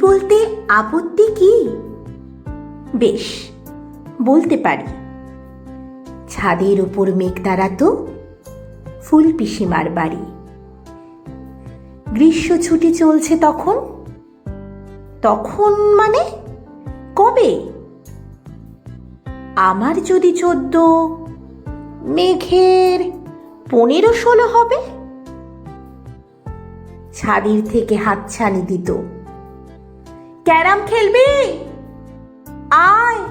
বলতে আপত্তি কি? বেশ, বলতে পারি। ছাদের উপর মেঘ দাঁড়াতো ফুল পিসিমার বাড়ি। গ্রীষ্ম ছুটি চলছে তখন? তখন মানে? কবে? আমার যদি চোদ্দ, মেঘের পনেরো ষোলো হবে? ছাদের থেকে হাতছানি দিত। ক্যারাম খেলবি? আয়।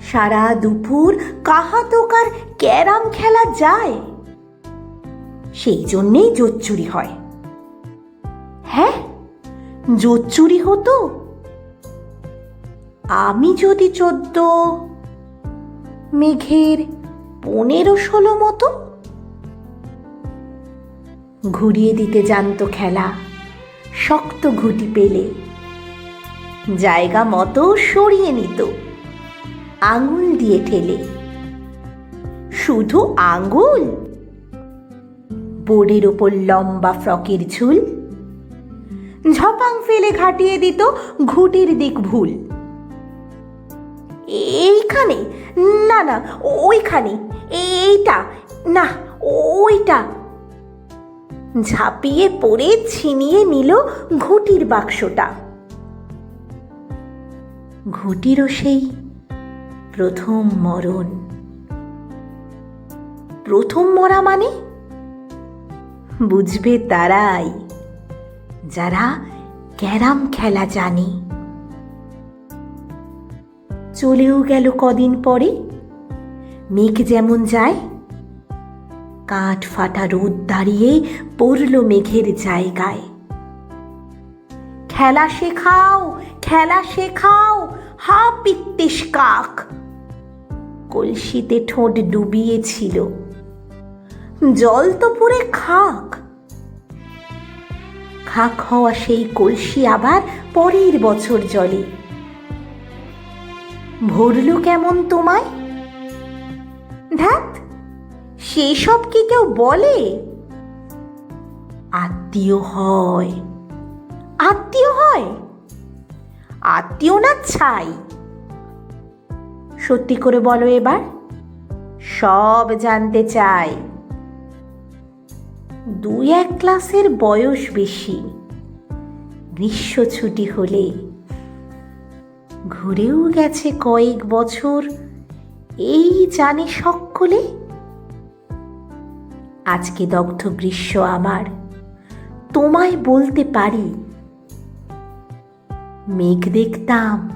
সারা দুপুর কাহা তোকার ক্যারাম খেলা যায়। সেই জন্যেই জোর চুরি হয়। হ্যাঁ জোর চুরি হতো? আমি যদি চোদ্দ, মেঘের পনেরো ষোলো মতো? ঘুরিয়ে দিতে জানতো খেলা। শক্ত ঘুটি পেলে। জায়গা মতো সরিয়ে নিত। আঙুল দিয়ে ঠেলে। শুধু আঙুল? বোর্ডের ওপর লম্বা ফ্রকের ঝুল। ঝপাং ফেলে ঘাটিয়ে দিত ঘুটির দিক ভুল। এইখানে? না না, ওইখানে। এইটা? না, ওইটা। ঝাঁপিয়ে পড়ে ছিনিয়ে নিল ঘুটির বাক্সটা। ঘুটিরও সেই প্রথম মরণ। প্রথম মরা মানে? বুঝবে তারাই যারা ক্যারাম খেলা জানে। চলেও গেল কদিন পরে, মেঘ যেমন যায় কাঠ ফাটা রোদ দাঁড়িয়ে পড়ল মেঘের জায়গায়। খেলা শেখাও খেলা শেখাও, হা পিত্তিস কাক। কলসিতে ঠোঁট ডুবিয়েছিল। জল তো পুরে খাক। খাক হওয়া সেই কলসি আবার পরের বছর জলে। ভরল কেমন তোমায়? ধ্যাত সেসব কি কেউ বলে? আত্মীয় হয়। আত্মীয় হয়? আত্মীয় না ছাই? সত্যি করে বলো এবার। সব জানতে চাই। দুই এক ক্লাসের বয়স বেশি। গ্রীষ্ম ছুটি হলে। ঘুরেও গেছে কয়েক বছর। এই জানে সকলে আজকে দগ্ধ গ্রীষ্ম আমার। তোমায় বলতে পারি। মেঘ দেখতাম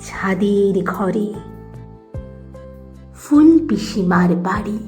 ছাদের ঘরে ফুল পিসিমার বাড়ি।